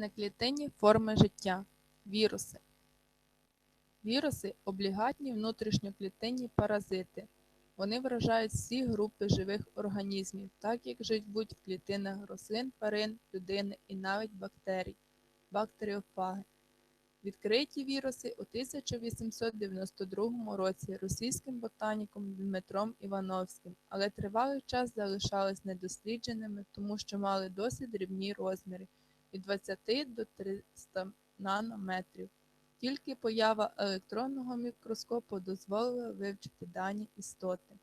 Неклітинні форми життя. Віруси. Віруси облігатні внутрішньоклітинні паразити. Вони вражають всі групи живих організмів, так як живуть в клітинах рослин, тварин, людини і навіть бактерій бактеріофаги. Відкриті віруси у 1892 році російським ботаніком Дмитром Івановським, але тривалий час залишались недослідженими, тому що мали досить дрібні розміри від 20 до 300 нанометрів. Тільки поява електронного мікроскопу дозволила вивчити дані істоти.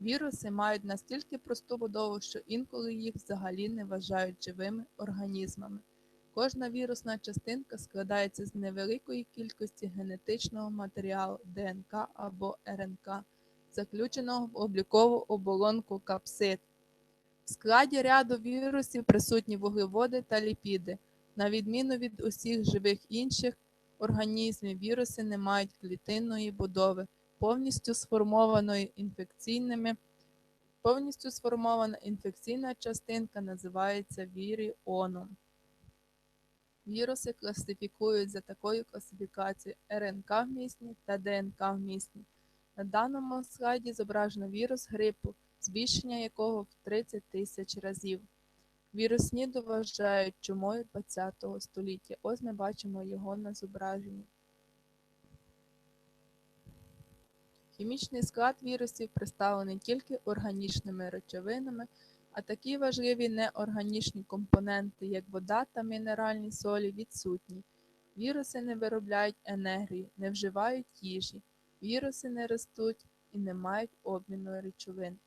Віруси мають настільки просту будову, що інколи їх взагалі не вважають живими організмами. Кожна вірусна частинка складається з невеликої кількості генетичного матеріалу ДНК або РНК, заключеного в облікову оболонку капсид. В складі ряду вірусів присутні вуглеводи та ліпіди. На відміну від усіх живих інших організмів, віруси не мають клітинної будови, повністю сформованої інфекційними. Повністю сформована інфекційна частинка називається віріоном. Віруси класифікують за такою класифікацією РНК-вмісні та ДНК-вмісні. На даному слайді зображено вірус грипу, збільшення якого в 30 тисяч разів. Вірус СНІДу вважають чумою ХХ століття. Ось ми бачимо його на зображенні. Хімічний склад вірусів представлений тільки органічними речовинами, а такі важливі неорганічні компоненти, як вода та мінеральні солі, відсутні. Віруси не виробляють енергії, не вживають їжі, віруси не ростуть і не мають обміну речовин.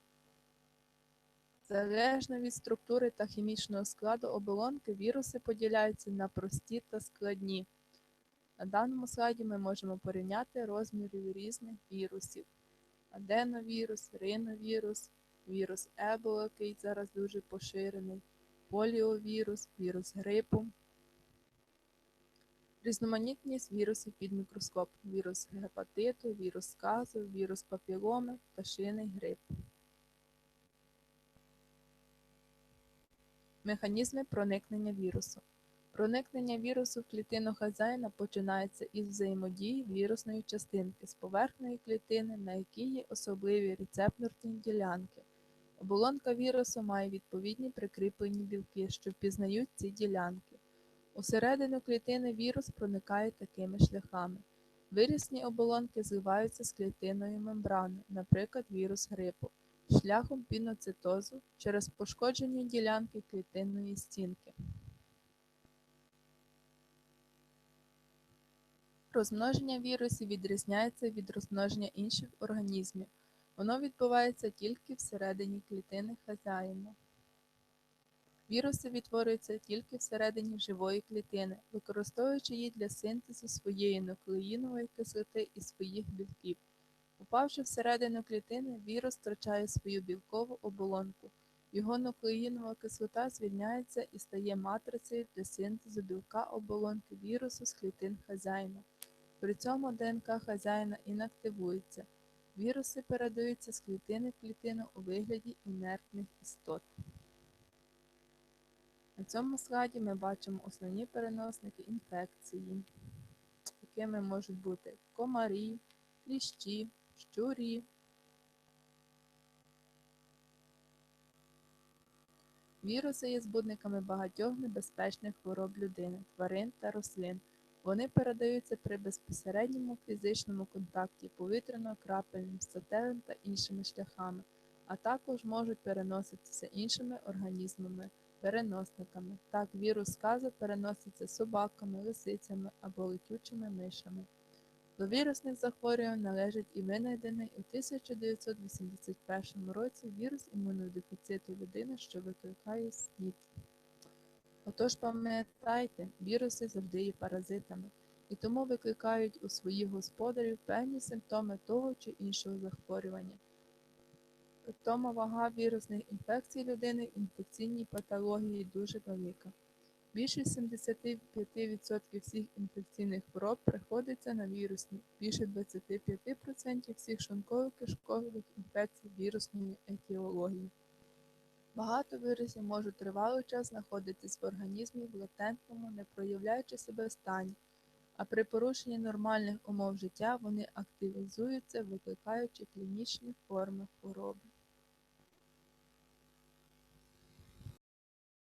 Залежно від структури та хімічного складу оболонки, віруси поділяються на прості та складні. На даному слайді ми можемо порівняти розміри різних вірусів: аденовірус, риновірус, вірус Ебола, який зараз дуже поширений, поліовірус, вірус грипу. Різноманітність вірусів під мікроскоп, вірус гепатиту, вірус сказу, вірус папіломи, пташиний грип. Механізми проникнення вірусу. Проникнення вірусу в клітину хазяїна починається із взаємодії вірусної частинки з поверхнею клітини, на якій є особливі рецепторні ділянки. Оболонка вірусу має відповідні прикріплені білки, що впізнають ці ділянки. Усередину клітини вірус проникає такими шляхами. Вирісні оболонки зливаються з клітиною мембрани, наприклад, вірус грипу, шляхом піноцитозу через пошкоджені ділянки клітинної стінки. Розмноження вірусів відрізняється від розмноження інших організмів. Воно відбувається тільки всередині клітини хазяїна. Віруси відтворюються тільки всередині живої клітини, використовуючи її для синтезу своєї нуклеїнової кислоти і своїх білків. Попавши всередину клітини, вірус втрачає свою білкову оболонку. Його нуклеїнова кислота звільняється і стає матрицею для синтезу білка оболонки вірусу з клітин хазяїна. При цьому ДНК хазяїна інактивується. Віруси передаються з клітини в клітину у вигляді інертних істот. На цьому слайді ми бачимо основні переносники інфекції, якими можуть бути комарі, кліщі, щурі. Віруси є збудниками багатьох небезпечних хвороб людини, тварин та рослин. Вони передаються при безпосередньому фізичному контакті повітряно-крапельним, статевим та іншими шляхами, а також можуть переноситися іншими організмами, переносниками. Так, вірус сказу переноситься собаками, лисицями або летючими мишами. До вірусних захворювань належить і винайдений у 1981 році вірус імунодефіциту людини, що викликає СНІД. Отож пам'ятайте, віруси завжди є паразитами, і тому викликають у своїх господарів певні симптоми того чи іншого захворювання. Притому вага вірусних інфекцій людини інфекційній патології дуже велика. Більше 75% всіх інфекційних хвороб приходиться на вірусні, більше 25% всіх шлунково кишкових інфекцій вірусної етіології. Багато вірусів можуть тривалий час знаходитись в організмі в латентному, не проявляючи себе стані, а при порушенні нормальних умов життя вони активізуються, викликаючи клінічні форми хвороби.